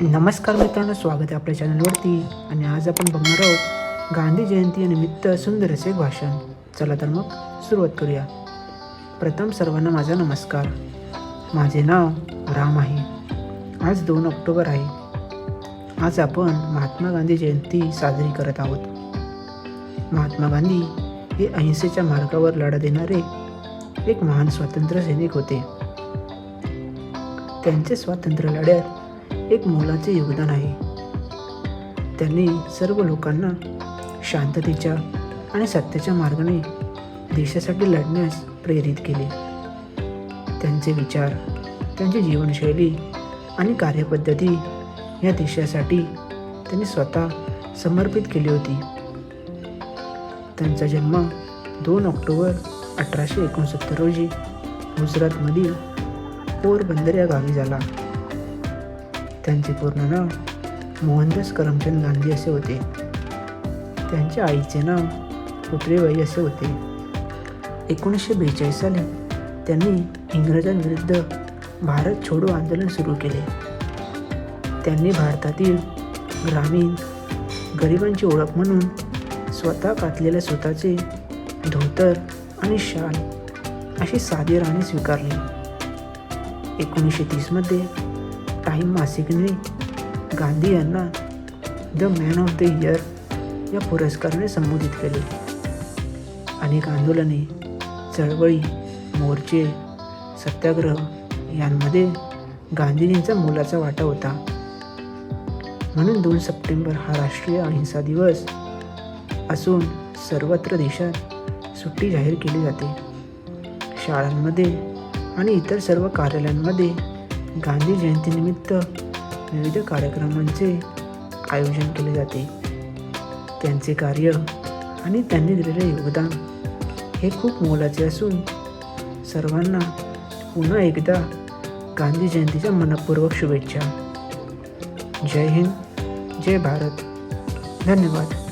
नमस्कार मित्रांनो स्वागत आहे आपल्या चॅनलवरती. आणि आज आपण बघणार आहोत गांधी जयंती निमित्त सुंदर असे भाषण. चला तर मग सुरुवात करूया. प्रथम सर्वांना माझा नमस्कार. माझे नाव राम आहे. आज दोन ऑक्टोबर आहे. आज आपण महात्मा गांधी जयंती साजरी करत आहोत. महात्मा गांधी हे अहिंसेच्या मार्गावर लढा देणारे एक महान स्वातंत्र्य सैनिक होते. त्यांचे स्वातंत्र्य लढ्यात एक मोलाचे योगदान आहे. त्यांनी सर्व लोकांना शांततेच्या आणि सत्याच्या मार्गाने देशासाठी लढण्यास प्रेरित केले. त्यांचे विचार त्यांची जीवनशैली आणि कार्यपद्धती या देशासाठी त्यांनी स्वतः समर्पित केली होती. त्यांचा जन्म दोन ऑक्टोबर अठराशे एकोणसत्तर रोजी गुजरातमधील पोरबंदर या गावी झाला. त्यांचे पूर्ण नाव मोहनदास करमचंद गांधी असे होते. त्यांच्या आईचे नाव पुत्रेबाई असे होते. एकोणीसशे बेचाळीस साली त्यांनी इंग्रजांविरुद्ध भारत छोडो आंदोलन सुरू केले. त्यांनी भारतातील ग्रामीण गरिबांची ओळख म्हणून स्वतः कातलेल्या स्वतःचे धोतर आणि शाल अशी साधी राहणी स्वीकारली. एकोणीसशे तीसमध्ये टाईम मासिकने गांधी यांना the man of the year या पुरस्काराने संबोधित केले. अनेक आंदोलने चळवळी मोर्चे सत्याग्रह यांमध्ये गांधीजींचा मोलाचा वाटा होता. म्हणून दोन सप्टेंबर हा राष्ट्रीय अहिंसा दिवस असून सर्वत्र देशात सुट्टी जाहीर केली जाते. शाळांमध्ये आणि इतर सर्व कार्यालयांमध्ये गांधी जयंतीनिमित्त विविध कार्यक्रमांचे आयोजन केले जाते. त्यांचे कार्य आणि त्यांनी दिलेले योगदान हे खूप मोलाचे असून सर्वांना पुन्हा एकदा गांधी जयंतीच्या मनपूर्वक शुभेच्छा. जय हिंद जय भारत. धन्यवाद.